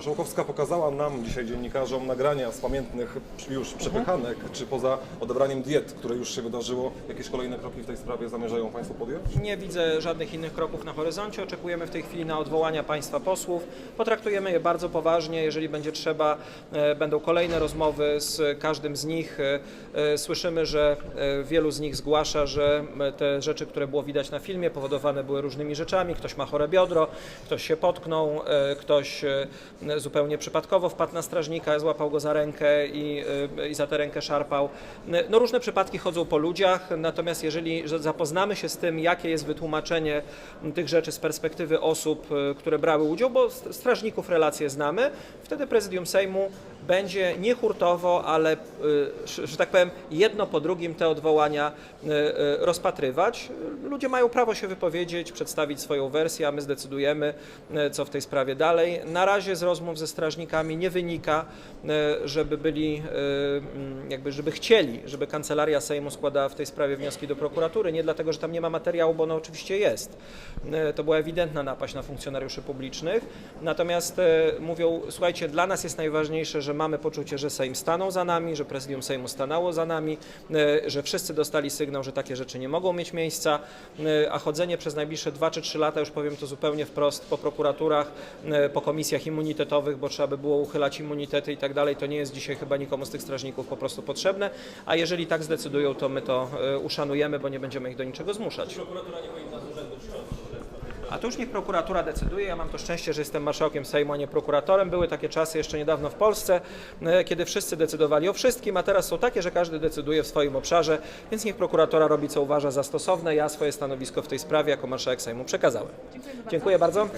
Marszałkowska pokazała nam dzisiaj dziennikarzom nagrania z pamiętnych już przepychanek, czy poza odebraniem diet, które już się wydarzyło, jakieś kolejne kroki w tej sprawie zamierzają Państwo podjąć? Nie widzę żadnych innych kroków na horyzoncie. Oczekujemy w tej chwili na odwołania państwa posłów. Potraktujemy je bardzo poważnie. Jeżeli będzie trzeba, e, będą kolejne rozmowy z każdym z nich. E, e, Słyszymy, że wielu z nich zgłasza, że te rzeczy, które było widać na filmie, powodowane były różnymi rzeczami. Ktoś ma chore biodro, ktoś się potknął, ktoś zupełnie przypadkowo wpadł na strażnika, złapał go za rękę i, e, i za tę rękę szarpał. No różne przypadki chodzą po ludziach, natomiast jeżeli że zapoznamy się z tym, jakie jest wytłumaczenie tych rzeczy z perspektywy osób, e, które brały udział, bo st- strażników relacje znamy, wtedy prezydium Sejmu będzie nie hurtowo, ale, e, że tak powiem, jedno po drugim te odwołania e, e, rozpatrywać. Ludzie mają prawo się wypowiedzieć, przedstawić swoją wersję, a my zdecydujemy, e, co w tej sprawie dalej. Na razie z ze strażnikami nie wynika, e, żeby byli, e, mm, jakby, żeby chcieli, żeby Kancelaria Sejmu składała w tej sprawie wnioski do prokuratury. Nie dlatego, że tam nie ma materiału, bo ono oczywiście jest. E, To była ewidentna napaść na funkcjonariuszy publicznych. Natomiast mówią, słuchajcie, dla nas jest najważniejsze, że mamy poczucie, że Sejm stanął za nami, że prezydium Sejmu stanęło za nami, że wszyscy dostali sygnał, że takie rzeczy nie mogą mieć miejsca, a chodzenie przez najbliższe dwa czy trzy lata, już powiem to zupełnie wprost, po prokuraturach, po komisjach immunitetowych, bo trzeba by było uchylać immunitety i tak dalej, to nie jest dzisiaj chyba nikomu z tych strażników po prostu potrzebne, a jeżeli tak zdecydują, to my to e, uszanujemy, bo nie będziemy ich do niczego zmuszać. A to już niech prokuratura decyduje. Ja mam to szczęście, że jestem marszałkiem Sejmu, a nie prokuratorem. Były takie czasy jeszcze niedawno w Polsce, e, kiedy wszyscy decydowali o wszystkim, a teraz są takie, że każdy decyduje w swoim obszarze, więc niech prokuratora robi co uważa za stosowne. Ja swoje stanowisko w tej sprawie jako marszałek Sejmu przekazałem. Dziękuję bardzo.